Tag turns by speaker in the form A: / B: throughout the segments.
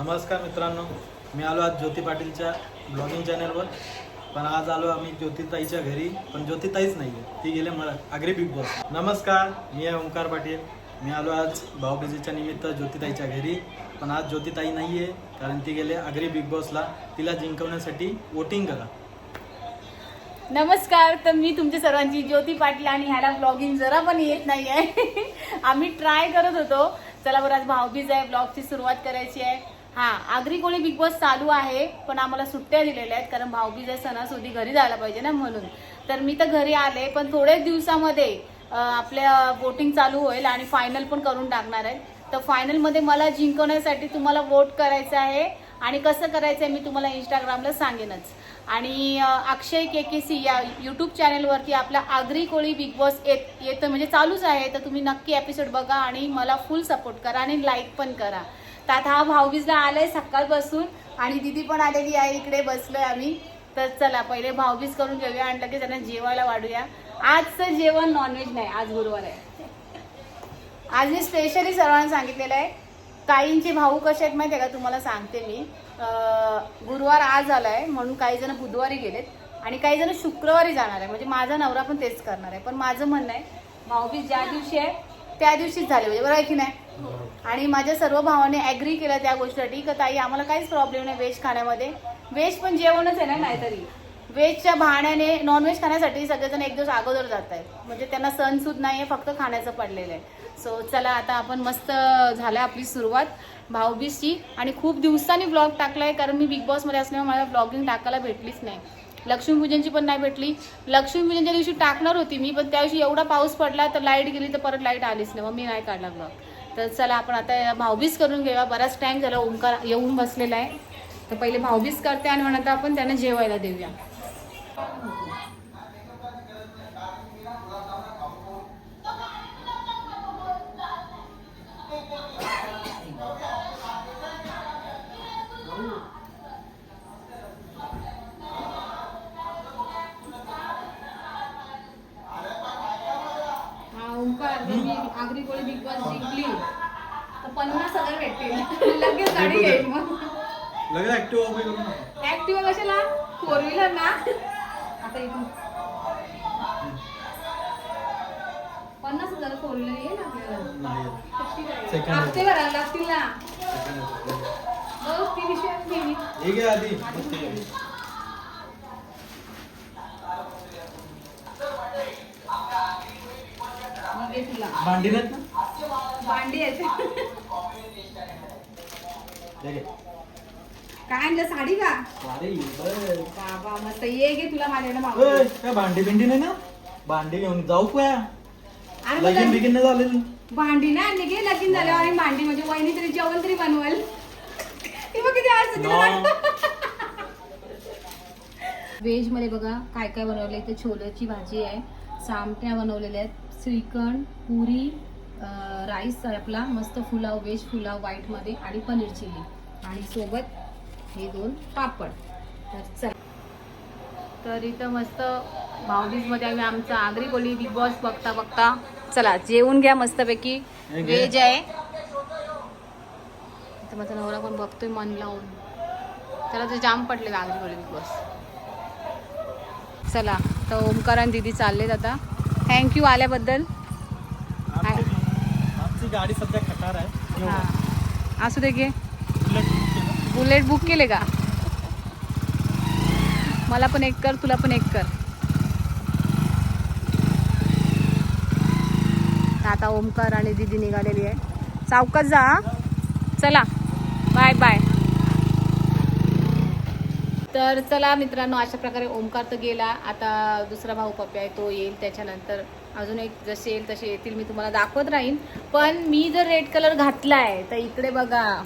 A: नमस्कार मित्रांनो मी आलो आज ज्योती पाटीलच्या ब्लॉगिंग चॅनलवर पण आज आलो आम्ही ज्योतिताईच्या घरी पण ज्योतिताईच नाही आहे ती गेले मला आग्रे बिग बॉस. नमस्कार मी आहे ओंकार पाटील. मी आलो आज भाऊबीजेच्या निमित्त ज्योतिताईच्या घरी. पण आज ज्योतिताई नाही आहे कारण ती गेले आग्रे बिग बॉसला. तिला जिंकवण्यासाठी वोटिंग करा.
B: नमस्कार तर मी तुमच्या सर्वांची ज्योती पाटील आणि ह्याला ब्लॉगिंग जरा पण येत नाही आहे आम्ही ट्राय करत होतो. चला बरं आज भाऊबीज आहे ब्लॉगची सुरुवात करायची आहे. हा आगरी कोळी बिग बॉस चालू आहे पण आम्हाला सुट्ट्या दिलेल्या आहेत कारण भाऊबीज आहे सणासुदी घरी जायला पाहिजे ना म्हणून. तर मी तर घरी आले पण थोड्याच दिवसामध्ये आपल्या वोटिंग चालू होईल आणि फायनल पण करून टाकणार आहे. तर फायनलमध्ये मला जिंकवण्यासाठी तुम्हाला वोट करायचं आहे आणि कसं करायचं आहे मी तुम्हाला इंस्टाग्रामला सांगेनच. आणि अक्षय के के सी या यूट्यूब चॅनलवरती आपला आगरी कोळी बिग बॉस येत येतं म्हणजे चालूच आहे. तर तुम्ही नक्की एपिसोड बघा आणि मला फुल सपोर्ट करा आणि लाईक पण करा. आता हा भाऊबीजला आलाय सकाळपासून आणि दिदी पण आलेली आहे इकडे बसलोय आम्ही. तर चला पहिले भाऊबीज करून घेऊया आणि लगेच त्यांना जेवायला वाढूया. आजचं जेवण नॉनव्हेज नाही आज गुरुवार आहे. आज मी स्पेशली सर्वांना सांगितलेलं आहे काहींचे भाऊ कसे आहेत माहिती आहे का? तुम्हाला सांगते मी. गुरुवार आज आलाय म्हणून काही जण बुधवारी गेलेत आणि काही जण शुक्रवारी जाणार आहे. म्हणजे माझा नवरा पण तेच करणार आहे. पण माझं म्हणणं आहे भाऊबीज ज्या दिवशी आहे त्या दिवशीच झाले. म्हणजे बरं आहे की नाही? आणि माझ्या सर्व भावाने ॲग्री केलं त्या गोष्टीसाठी का ताई आम्हाला काहीच प्रॉब्लेम नाही व्हेज खाण्यामध्ये. व्हेज पण जेवणच आहे ना नाहीतरी. व्हेजच्या भाण्याने नॉनव्हेज खाण्यासाठी सगळेजण एक दिवस अगोदर जात आहेत म्हणजे त्यांना सण नाही आहे फक्त खाण्याचं पडलेलं आहे. सो चला आता आपण मस्त झालं आपली सुरुवात. भाऊबीजची आणि खूप दिवसांनी ब्लॉग टाकला आहे कारण मी बिग बॉसमध्ये असल्यामुळे मला ब्लॉगिंग टाकायला भेटलीच नाही. लक्ष्मीपूजनची पण नाही भेटली. लक्ष्मीपूजनच्या दिवशी टाकणार होती मी पण त्या दिवशी एवढा पाऊस पडला तर लाइट गेली तर परत लाइट आलीच नाही. मग मी नाही काढला ब्लॉग तर चला आपण आता भाऊबीज करून घेऊया. बराच टाईम झाला ओंकार येऊन बसलेला आहे. तर पहिले भाऊबीज करते आणि म्हणत आपण त्यांना जेवायला देऊया. हा ओंकार मी आगरी कोळी बिग बॉस जिंकली. पन्नास हजार भेटतील. लगेच गाडी घेईल मग.
A: लगेच ऍक्टिव्ह उभे
B: ऍक्टिव्हा कशाला? फोर व्हीलर ना? आता इथून. पन्नास हजार फोर व्हीलर येईल आपल्याला?
A: नाही
B: कशी करायची?
A: Second.
B: हप्ते भरायला लागतील ना? बघ ती मी.
A: हे घे आधी. मग ते घे.
B: मग घे तुला.
A: भांडी नाहीत ना?
B: भांडी आहे
A: घे.
B: काय आणलं साडी का?
A: अरे.
B: बाबा मस्त. ये घे तुला माझ्याकडे
A: ओय,
B: मागवली.
A: काय भांडी बिंडी नाही ना? भांडी घेऊन जाऊ
B: मग
A: लगीन बिगीन नाही झालेलं.
B: भांडी ना आणली घे लगीन झाल्यावर आणि भांडी म्हणजे वहिनी तरी जेवण तरी बनवल. ती बघ किती हसते तिला
A: No.
B: व्हेज मध्ये बघा काय काय बनवलं इथे छोल्याची भाजी आहे. सामट्या बनवलेल्या आहेत. श्रीखंड पुरी राईस आहे आपला मस्त पुलाव व्हेज पुलाव व्हाईटमध्ये आणि पनीर चिली. आणि सोबत हे दोन पापड. तर चला. तर इथं मस्त भाऊबीजमध्ये आम्ही आमचा आगरी बोली बिग बॉस बघता बघता. चला जेवून घ्या मस्तपैकी. व्हेज आहे. तर माझा नवरा पण बघतोय मन लावून. त्याला ते जाम पडले आगरी बोली बिग बॉस. चला तर ओमकार आणि दिदी चाललेत आता. थँक्यू आल्याबद्दल.
A: आमची गाडी सध्या खटार आहे.
B: हां. असू दे घे बुलेट बुक केले. का? मला पण एक कर तुला पण एक कर. आता ओमकार आणि दिदी निघालेली आहे. सावकाश जा. चला. बाय बाय तर चला मित्रांनो अशा प्रकारे ओमकार तर गेला. आता दुसरा भाऊ पप्पी आहे तो येईल त्याच्यानंतर. अजून एक जसे येईल तसे येतील मी तुम्हाला दाखवत राहीन. पण मी जर रेड कलर घातलाय तर इकडे बघा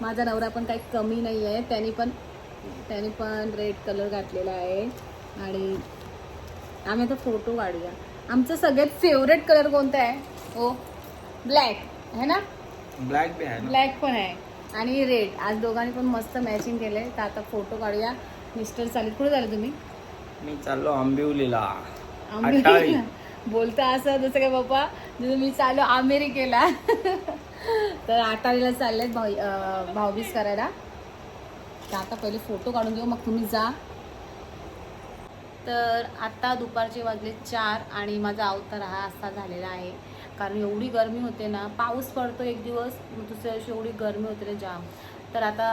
B: माझा नवरा पण काही कमी नाही आहे त्याने पण त्याने पण रेड कलर घातलेला आहे. आणि आम्ही आता फोटो काढूया. आमचं सगळ्यात फेवरेट कलर कोणता आहे? हो ब्लॅक आहे ना?
A: ब्लॅक आहे
B: ब्लॅक पण आहे. आणि रेड आज दोघांनी पण मस्त मॅचिंग केलंय. तर आता फोटो काढूया. मिस्टर चालेल कुठे झालं तुम्ही?
A: मी चाललो आंबिवलीला.
B: आम्ही बोलता असं जसं काय बाप्पा जसं मी चालू अमेरिकेला. तर आटाळीला चाललेत भाऊ भाऊबीज करायला. तर आता पहिले फोटो काढून घेऊ मग तुम्ही जा. तर आत्ता दुपारचे वाजले चार आणि माझा अवतार हा असा झालेला आहे. कारण एवढी गरमी होते ना पाऊस पडतो एक दिवस मग दुसऱ्या दिवशी एवढी गरमी होते ना जाम. तर आता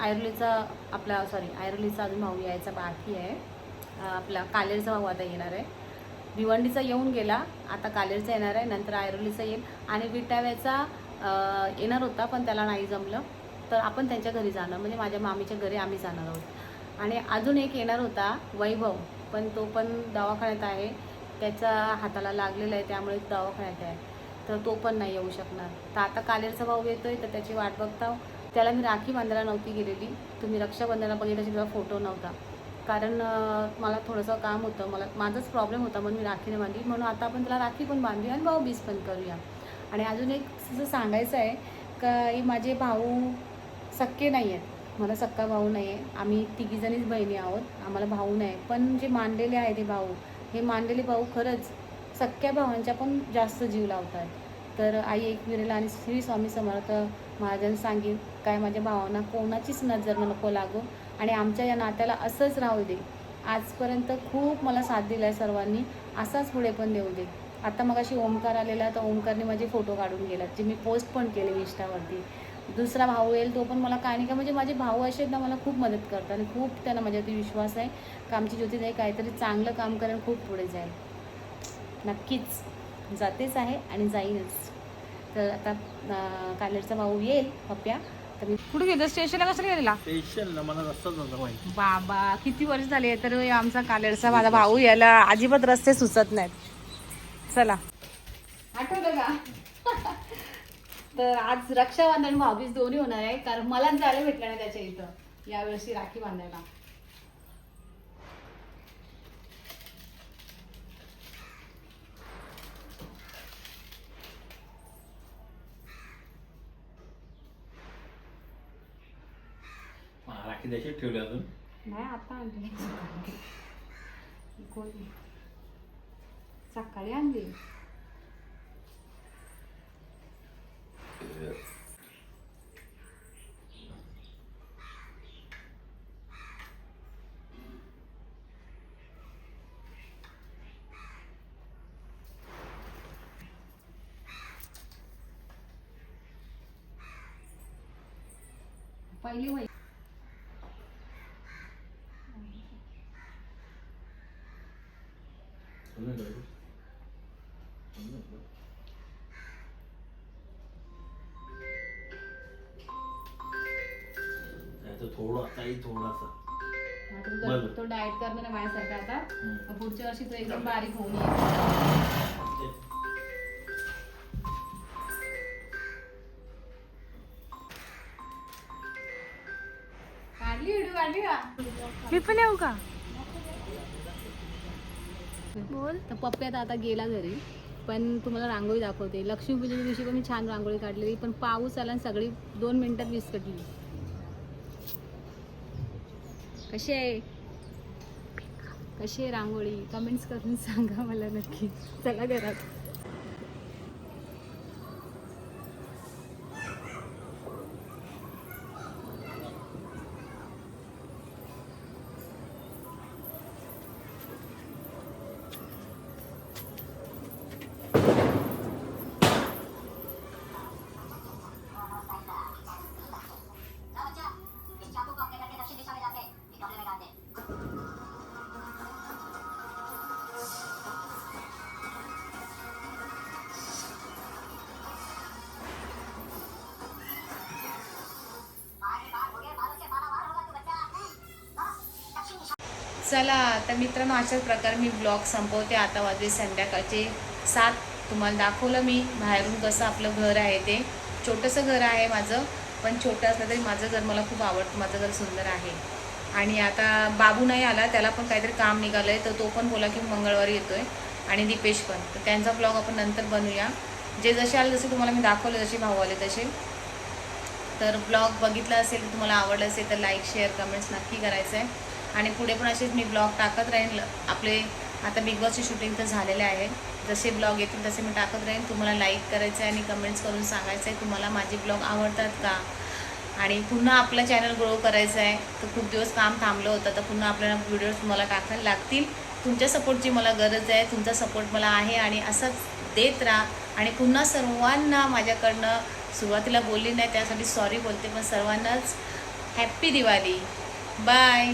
B: आयर्लीचा आपला सॉरी आयर्लीचा अजून भाऊ यायचा बाकी आहे. आपला कालेरचा भाऊ आता येणार आहे. भिवंडीचा येऊन गेला. आता कालेरचा येणार आहे नंतर आयरोलीचा येईल. आणि विटाव्याचा येणार होता पण त्याला नाही जमलं. तर आपण त्यांच्या घरी जाणार. म्हणजे माझ्या मामीच्या घरी आम्ही जाणार आहोत. आणि अजून एक येणार होता वैभव. पण तो पण दवाखान्यात आहे. त्याच्या हाताला लागलेला आहे त्यामुळे दवाखान्यात आहे. तर तो पण नाही येऊ शकणार. तर आता कालेरचा भाऊ येतोय तर त्याची वाट बघता त्याला मी राखी बांधायला नव्हती गेलेली. तुम्ही रक्षाबंधनाला बघितल्याची तुझा फोटो नव्हता. कारण मला थोडंसं काम होतं. मला माझाच प्रॉब्लेम होता म्हणून मी राखी नाही बांधली. म्हणून आता आपण त्याला राखी पण बांधूया आणि भाऊ बीज पण करूया. आणि अजून एक असं सांगायचं आहे का माझे भाऊ सक्के नाही आहेत. मला सक्का भाऊ नाही आहे. आम्ही तिघीजणीच बहिणी आहोत. आम्हाला भाऊ नाही पण जे मांडलेले आहेत हे भाऊ हे मांडलेले भाऊ खरंच सख्या भावांच्या पण जास्त जीव लावतात. तर आई एकविरेला आणि श्री स्वामी समर्थ महाराजांनी सांगेन काय माझ्या भावांना कोणाचीच नजर नको लागो. आणि आमच्या या नात्याला असंच राहू दे. आजपर्यंत खूप मला साथ दिला आहे सर्वांनी असाच पुढे पण देऊ दे. आता मग अशी ओमकार आलेला तर ओमकारने माझे फोटो काढून गेला जे मी पोस्ट पण केले इंस्टावरती दुसरा भाऊ येईल तो पण मला काय नाही का म्हणजे माझे भाऊ असे आहेत ना मला खूप मदत करतात आणि खूप त्यांना माझ्यावरती विश्वास आहे का आमची ज्योतिताई काहीतरी चांगलं काम करेल खूप पुढे जाईल. नक्कीच. जातेच आहे आणि जाईलच. तर आता कालेरचा भाऊ येईल पप्प्या. तर. कुठे गेलो स्टेशनला कसं गेलेला?
A: स्पेशल ना मला रस्ताच नव्हता माहिती.
B: बाबा किती वर्ष झाले तर आमचा कालेरचा माझा भाऊ याला अजिबात रस्ते सुचत नाहीत. चला. आठवलं का? तर आज रक्षाबंधन भाऊबीज दोन्ही होणार आहे कारण मलाच जायला भेटलं नाही त्याच्या इथं. यावर्षी राखी बांधायला.
A: राखी द्यायची ठेवली अजून
B: नाही आता आणली कोणी सकाळी आणली पहिली वही
A: थोडासा बरं.
B: तो डाएट करणार आहे माझ्यासारखा आता.
A: हम्म.
B: पुढच्या वर्षी तो एकदम बारीक होऊन येईल. काढली व्हिडिओ काढली का?
C: मी पण येऊ का?
B: बोल. तर पप्प्यात आता गेला घरी. पण तुम्हाला रांगोळी दाखवते. लक्ष्मीपूजेच्या दिवशी पण मी छान रांगोळी काढलेली. पण पाऊस आला आणि सगळी दोन मिनिटात विस्कटली कशी आहे? कशी आहे रांगोळी? कमेंट्स करून सांगा मला नक्की. चला घरात. चला तर मित्रांनो अशाच प्रकारे मी ब्लॉग संपवते. आता वाजले संध्याकाळचे सात. तुम्हाला दाखवलं मी बाहेरून कसं आपलं घर आहे ते. छोटंसं घर आहे माझं पण छोटं असलं तरी माझं घर मला खूप आवडतं. माझं घर सुंदर आहे. आणि आता बाबू नाही आला त्याला पण काहीतरी काम निघालं आहे तर तो पण बोला की मंगळवारी येतोय. आणि दीपेश पण. तर त्यांचा ब्लॉग आपण नंतर बनवूया. जे जसे आले जसे तुम्हाला मी दाखवले जसे भाऊ आले तसे. तर ब्लॉग बघितला असेल तर तुम्हाला आवडलं असेल तर लाईक शेअर कमेंट्स नक्की करायचं आहे आणि पुढे पण असेच मी ब्लॉग टाकत राहीन. आपले आता बिग बॉसचे शूटिंग तर झालेले आहे. जसे ब्लॉग येतील तसे मी टाकत राहीन. तुम्हाला लाईक करायचं आहे आणि कमेंट्स करून सांगायचं आहे तुम्हाला माझे ब्लॉग आवडतात का? आणि पुन्हा आपलं चॅनल ग्रो करायचं आहे. तर खूप दिवस काम थांबलं होतं तर पुन्हा आपल्याला व्हिडिओज तुम्हाला टाकायला लागतील. तुमच्या सपोर्टची मला गरज आहे तुमचा सपोर्ट मला आहे आणि असंच देत राहा. आणि पुन्हा सर्वांना माझ्याकडनं सुरुवातीला बोलली नाही त्यासाठी सॉरी बोलते पण सर्वांनाच हॅप्पी दिवाळी. बाय